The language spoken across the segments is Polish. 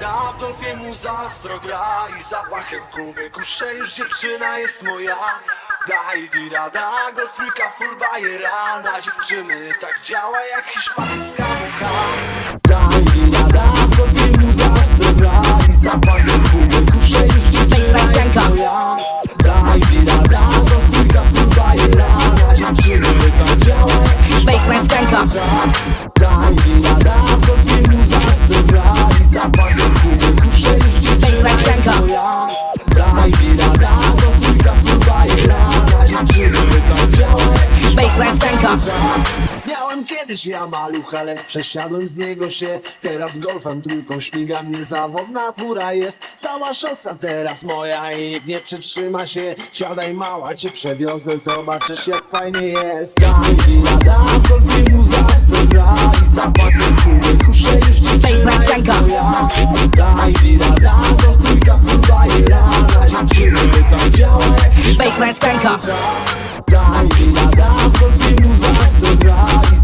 Dawno wiem, zaostro gra I zapachem gumy kuszę już dziewczyna jest moja Daj dirada, go trójka full bajera Na dziewczyny tak działa jak hiszpańska już dziewczyna Baseline skanka. Kiedyś ja maluch, ale przesiadłem z niego się. Teraz golfem trójką śmiga mnie zawodna fura jest. Cała szosa teraz moja i nikt nie przytrzyma się. Siadaj mała, cię przewiozę, zobaczysz jak fajnie jest. Nada, golf mu zawsze gra I zapadnie kuby, kuszę już dziewczyna Baseline skanka. Daj mi nada, to trójka fruba i rana Dziewczyny tak działa jak hiszpańska Baseline skanka. Daj mi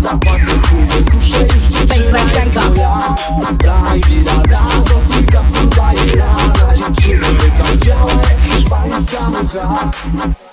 Zapadnie kuby, kuszę już dziewczyna Baseline Daj mi nada, to trójka fruba i rana Dziewczyny tak działa jak hiszpańska mecha